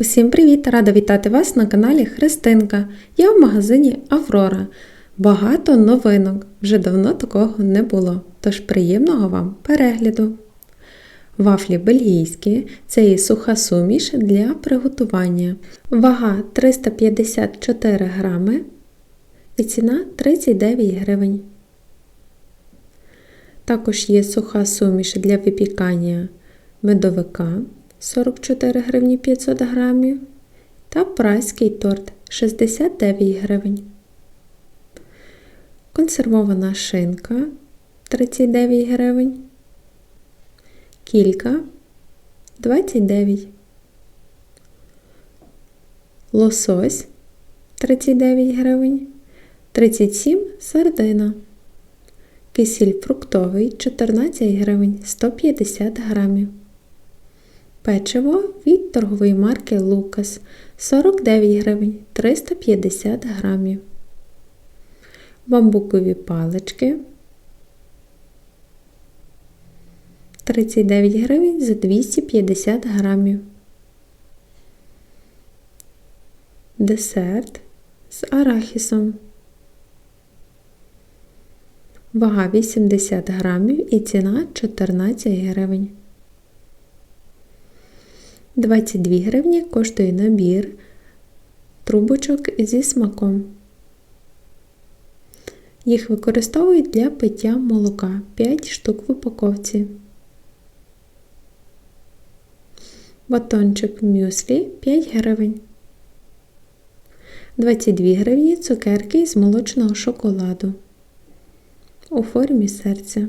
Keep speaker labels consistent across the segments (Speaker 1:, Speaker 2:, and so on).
Speaker 1: Усім привіт! Рада вітати вас на каналі Христинка. Я в магазині Аврора. Багато новинок. Вже давно такого не було. Тож приємного вам перегляду! Вафлі бельгійські це і суха суміш для приготування. Вага 354 грами і ціна 39 гривень. Також є суха суміш для випікання медовика 44 гривні 500 грамів та прайський торт 69 гривень. Консервована шинка 39 гривень. Кілька 29. Лосось 39 гривень. 37 сардина. Кисіль фруктовий 14 гривень 150 грамів. Печиво від торгової марки Лукас 49 гривень 350 грамів. Бамбукові палички 39 гривень за 250 грамів. Десерт з арахісом. Вага 80 грамів і ціна 14 гривень. 22 гривні коштує набір трубочок зі смаком. Їх використовують для пиття молока 5 штук в упаковці. Батончик мюслі 5 гривень. 22 гривні цукерки з молочного шоколаду у формі серця.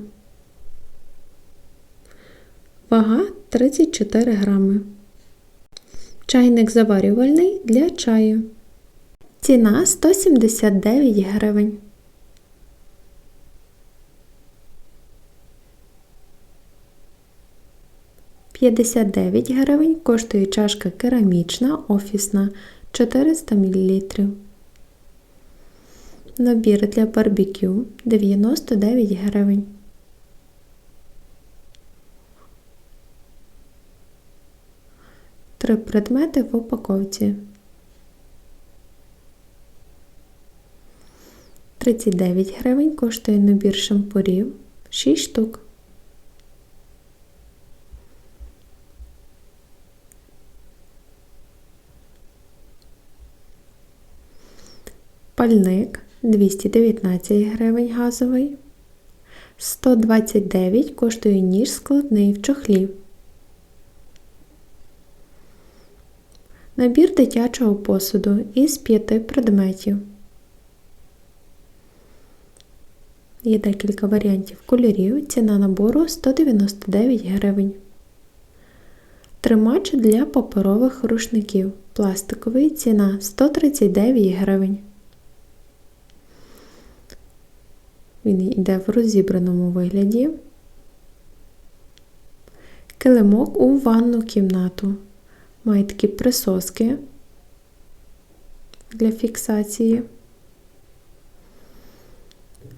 Speaker 1: Вага 34 грами. Чайник заварювальний для чаю. Ціна 179 гривень. П'ятдесят дев'ять гривень коштує чашка керамічна офісна 400 мл. Набір для барбекю 99 гривень. Три предмети в упаковці. 39 гривень коштує набір шампурів 6 штук. Пальник 219 гривень газовий. 129 коштує ніж складний в чохлі. Набір дитячого посуду із 5 предметів. Є декілька варіантів кольорів. Ціна набору 199 гривень. Тримач для паперових рушників. Пластиковий ціна 139 гривень. Він йде в розібраному вигляді. Килимок у ванну кімнату. Має такі присоски для фіксації.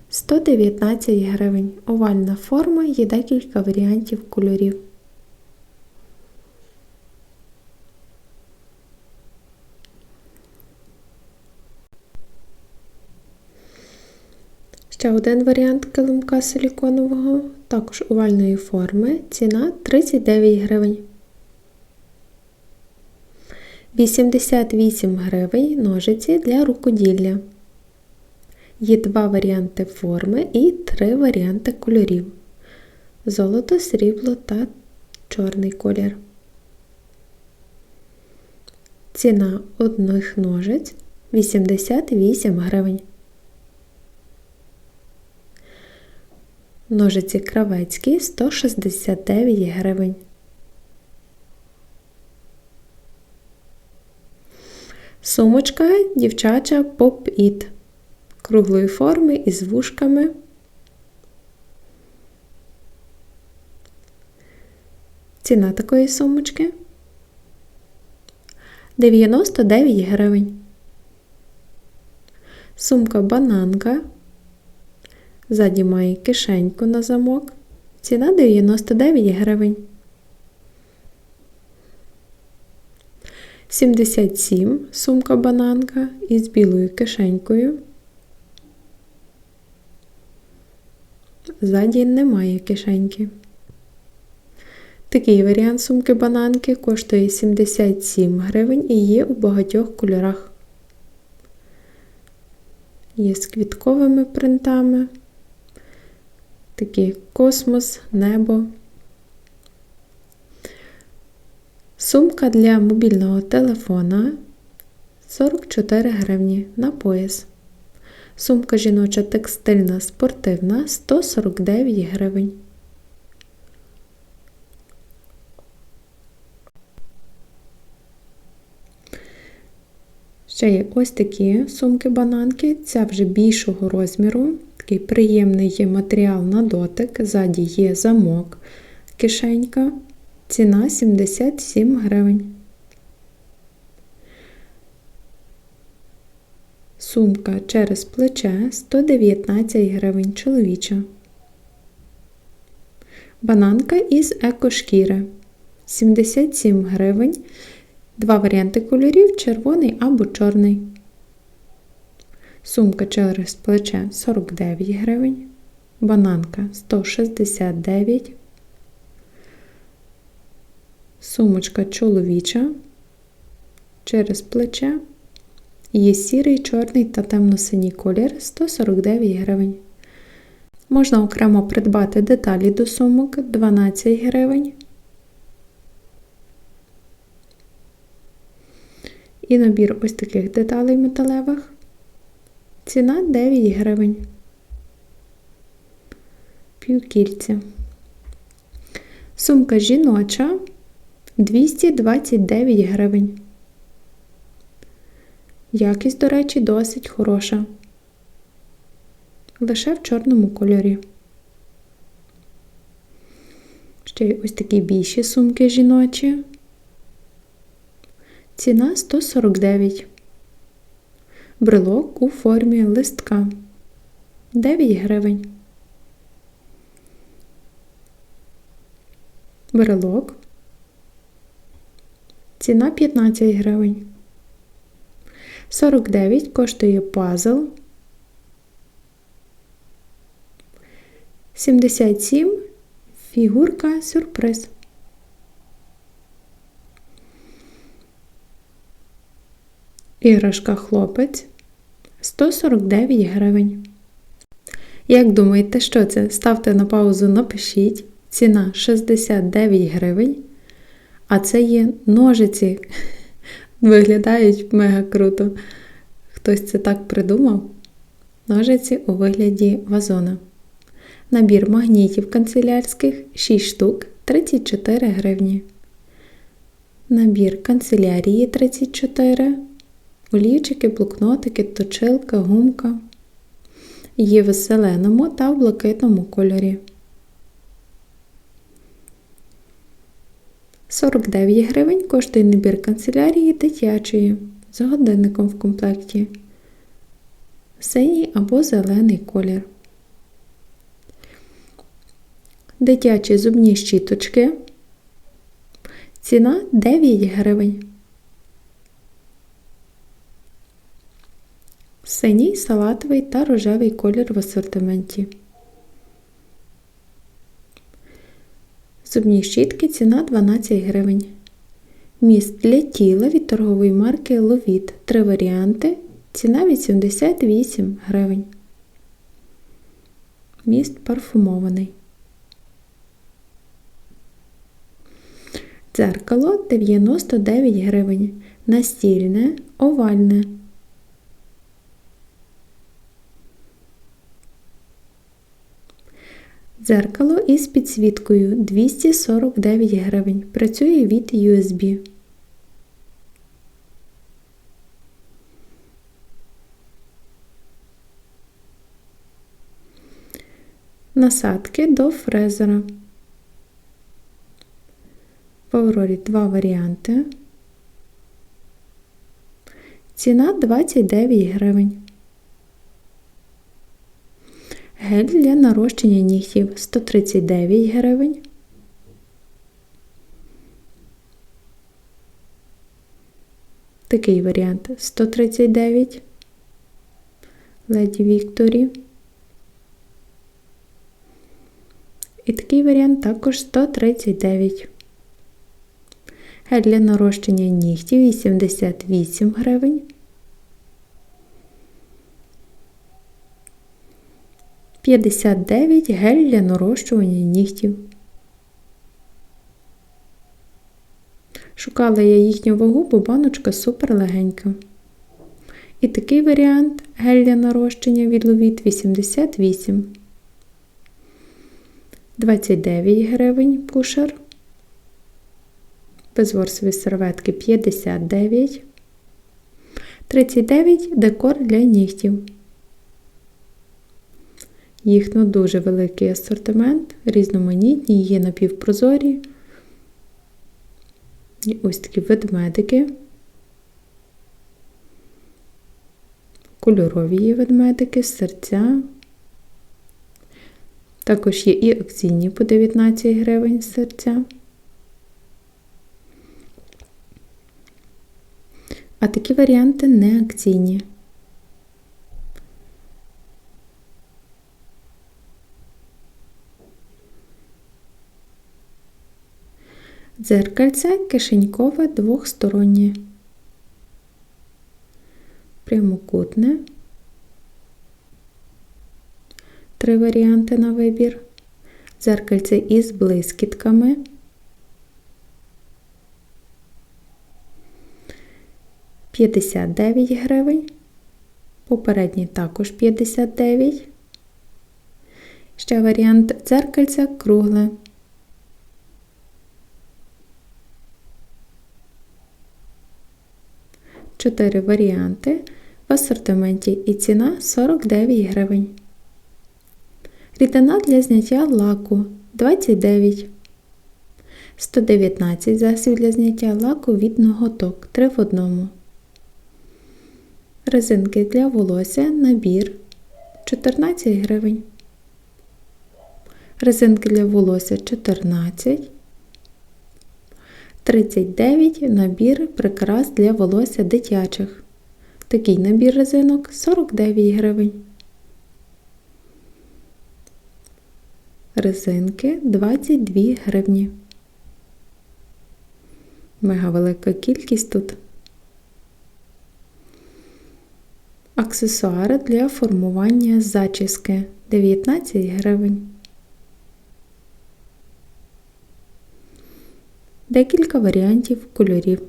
Speaker 1: 119 гривень. Овальна форма є декілька варіантів кольорів. Ще один варіант килимка силіконового, також овальної форми. Ціна 39 гривень. 88 гривень ножиці для рукоділля. Є два варіанти форми і три варіанти кольорів: золото, срібло та чорний колір. Ціна одних ножиць 88 гривень. Ножиці кравецькі 169 гривень. Сумочка дівчача Pop-It круглої форми із вушками. Ціна такої сумочки 99 гривень. Сумка бананка. Ззаді має кишеньку на замок. Ціна 99 гривень. 77 сумка бананка із білою кишенькою. Ззаді немає кишеньки. Такий варіант сумки бананки коштує 77 гривень і є у багатьох кольорах. Є з квітковими принтами, такі космос, небо. Сумка для мобільного телефона 44 гривні на пояс. Сумка жіноча текстильна спортивна 149 гривень. Ще є ось такі сумки-бананки, ця вже більшого розміру, такий приємний є матеріал на дотик, ззаді є замок, кишенька, ціна 77 гривень. Сумка через плече 119 гривень чоловіча. Бананка із екошкіри 77 гривень. Два варіанти кольорів червоний або чорний. Сумка через плече 49 гривень. Бананка 169. Сумочка чоловіча. Через плече. Є сірий, чорний та темно-синій колір 149 гривень. Можна окремо придбати деталі до сумок 12 гривень. І набір ось таких деталей металевих. Ціна 9 гривень. Півкільця. Сумка жіноча 229 гривень. Якість, до речі, досить хороша. Лише в чорному кольорі. Ще й ось такі більші сумки жіночі. Ціна 149. Брелок у формі листка 9 гривень. Брелок. Ціна 15 гривень. 49 коштує пазл. 77 фігурка сюрприз. Іграшка хлопець 149 гривень. Як думаєте, що це? Ставте на паузу, напишіть. Ціна 69 гривень. А це є ножиці. Виглядають мега круто. Хтось це так придумав. Ножиці у вигляді вазона. Набір магнітів канцелярських 6 штук 34 гривні. Набір канцелярії 34 олівчики, блокнотики, точилка, гумка. Є в зеленому та в блакитному кольорі. 49 гривень коштує набір канцелярії дитячої з годинником в комплекті. Синій або зелений колір. Дитячі зубні щіточки. Ціна 9 гривень. Синій, салатовий та рожевий колір в асортименті. Зубні щітки ціна 12 гривень. Міст для тіла від торгової марки Ловіт. Три варіанти. Ціна 88 гривень. Міст парфумований. Дзеркало 99 гривень. Настільне, овальне. Дзеркало із підсвіткою 249 гривень. Працює від USB. Насадки до фрезера. В Аврорі два варіанти. Ціна 29 гривень. Гель для нарощення нігтів 139 гривень. Такий варіант 139. Леді Вікторі. І такий варіант також 139. Гель для нарощення нігтів 88 гривень. 59 гель для нарощування нігтів. Шукала я їхню вагу, бо баночка супер легенька. І такий варіант гель для нарощення від Ловіт 88. 29 гривень пушер. Безворсові серветки 59. 39 декор для нігтів. Їх ну, дуже великий асортимент, різноманітні, є напівпрозорі. І ось такі ведмедики. Кольорові є ведмедики, серця. Також є і акційні по 19 гривень серця. А такі варіанти не акційні. Дзеркальце кишенькове двохстороннє. Прямокутне. Три варіанти на вибір. Дзеркальце із блискітками. П'ятдесят дев'ять гривень. Попередній також 59. Ще варіант дзеркальця кругле. Чотири варіанти в асортименті і ціна 49 гривень. Рідина для зняття лаку 29. 119 засіб для зняття лаку від ноготок 3 в одному. Резинки для волосся набір 14 гривень. Резинки для волосся 14. 39 набір прикрас для волосся дитячих. Такий набір резинок 49 гривень. Резинки 22 гривні. Мега велика кількість тут. Аксесуари для формування зачіски 19 гривень. Декілька варіантів кольорів.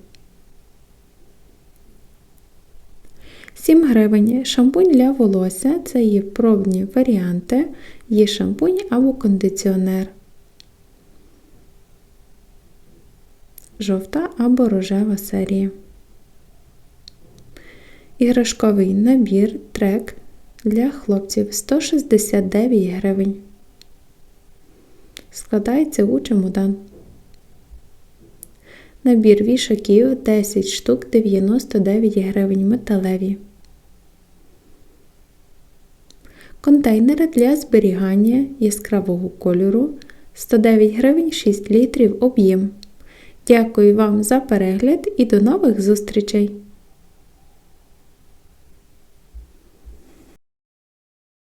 Speaker 1: 7 гривень. Шампунь для волосся це є пробні варіанти, є шампунь або кондиціонер. Жовта або рожева серія. Іграшковий набір трек для хлопців 169 гривень. Складається у чемодан. Набір вішаків 10 штук 99 гривень металеві. Контейнери для зберігання яскравого кольору 109 гривень 6 літрів об'єм. Дякую вам за перегляд і до нових зустрічей!